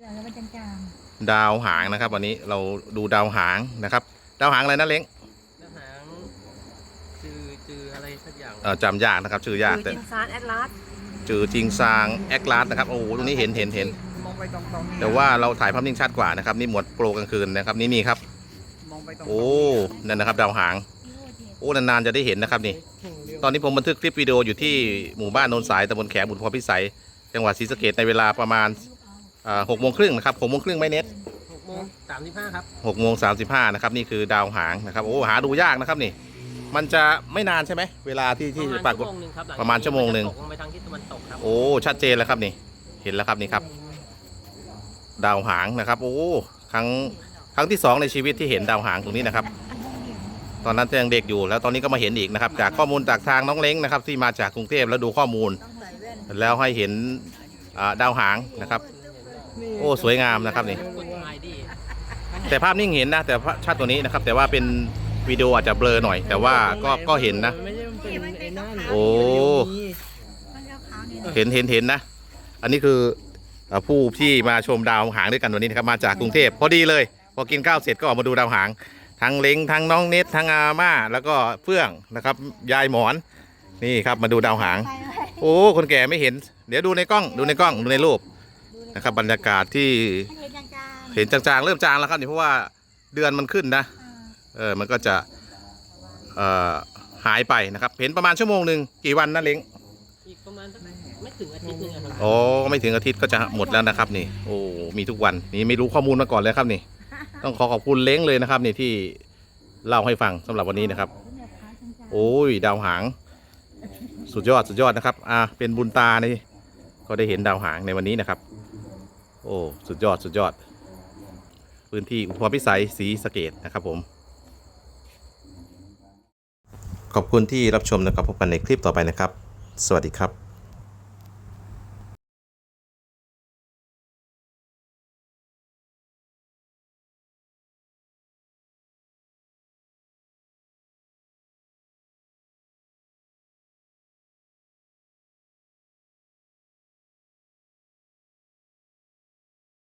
แล้วมันจางดาวหางนะครับ วันนี้เราดูดาวหางนะครับ ดาวหางอะไรนะเล้งแล้วหางจือจืออะไรสักอย่างเอ่อจำยากนะครับชื่อยากๆแต่จินซานแอดลาสจือจริงซางแอคลาสนะครับโอ้โหตรงนี้เห็นเห็นเห็นมองไปตรงๆนี่แต่ว่าเราถ่ายภาพนิ่งชัดกว่านะครับนี่หมวดโปรกลางคืนนะครับนี่นี่ครับ มองไปตรงๆโอ้นั่นนะครับ ดาวหางโอ้นานๆจะได้เห็นนะครับนี่ ตอนนี้ผมบันทึกคลิปวิดีโออยู่ที่หมู่บ้านโนนสายตำบลแขบุญพรพิสัย จังหวัดศรีสะเกษในเวลาประมาณ หกโมงครึ่งนะครับหกโมงครึ่งไม่เน็ตหกโมงสามสิบห้าครับหกโมงสามสิบห้านะครับนี่คือดาวหางนะครับโอ้หาดูยากนะครับนี่ มันจะไม่นานใช่ไหมเวลาที่ที่ประปมาราณกฏชั่วโมงหนึ่งครับหลัประมาณชั่วโมงหนึ่งจะตกลงไปทางทิศตะวันตกครับโอ้ชัดเจนแล้วครับนี่ เห็นแล้วครับนี่ครับ ดาวหางนะครับ โอ้ครั้งครั้งที่สองในชีวิตที่เห็นดาวหางตรงนี้นะครับ ตอนนั้นยังเด็กอยู่แล้วตอนนี้ก็มาเห็นอีกนะครับ จากข้อมูลจากทางน้องเล้งนะครับ ที่มาจากกรุงเทพแล้วดูข้อมูลต้องใส่แว่นแล้วให้เห็นอ่าดาวหางนะครับ โอ้สวยงามนะครับนี่กดไมดีแต่ภาพนิ่งเห็นนะ แต่ภาพชัดตัวนี้นะครับ แต่ว่าเป็นวิดีโออาจจะเบลอหน่อย แต่ว่าก็ก็เห็นนะ ไม่ใช่มันเป็นไอ้นั่นโอ้มันจะขาวนี่เห็นเห็นเห็นนะ อันนี้คือเอ่อผู้ที่มาชมดาวหางด้วยกันวันนี้นะครับมาจากกรุงเทพพอดีเลย พอกินข้าวเสร็จก็ออกมาดูดาวหาง ทั้งเล้งทั้งน้องเน็ตทั้งอาม่า แล้วก็เฟื่องนะครับ ยายหมอนนี่ครับมาดูดาวหางไปเลยโอ้ คนแก่ไม่เห็น เดี๋ยวดูในกล้องดูในกล้องดูในรูป นะครับบรรยากาศที่ให้เห็นจางๆเห็นจางๆ เริ่มจางแล้วครับนี่เพราะว่าเดือนมันขึ้นนะเออเออมันก็จะเอ่อหายไปนะครับ เห็นประมาณชั่วโมงหนึ่งกี่วันนะเล้งอีกประมาณสักไม่ถึงอาทิตย์หนึงอะครับโอ้ไม่ถึงอาทิตย์ก็จะหมดแล้วนะครับนี่โอ้มีทุกวันนี่ไม่รู้ข้อมูลมาก่อนเลยครับนี่ ต้องขอขอบคุณเล้งเลยนะครับนี่ที่เล่าให้ฟังสำหรับวันนี้นะครับเนี่ยขาวจางๆโอ้ยดาวหาง สุดยอดสุดยอดนะครับ อ่าเป็นบุญตานี่ก็ได้เห็นดาวหางในวันนี้นะครับโอ้ สุดยอด สุดยอด พื้นที่อุปพิสัยสีสเกตนะครับผม ขอบคุณที่รับชมนะครับ พบกันในคลิปต่อไปนะครับ สวัสดีครับ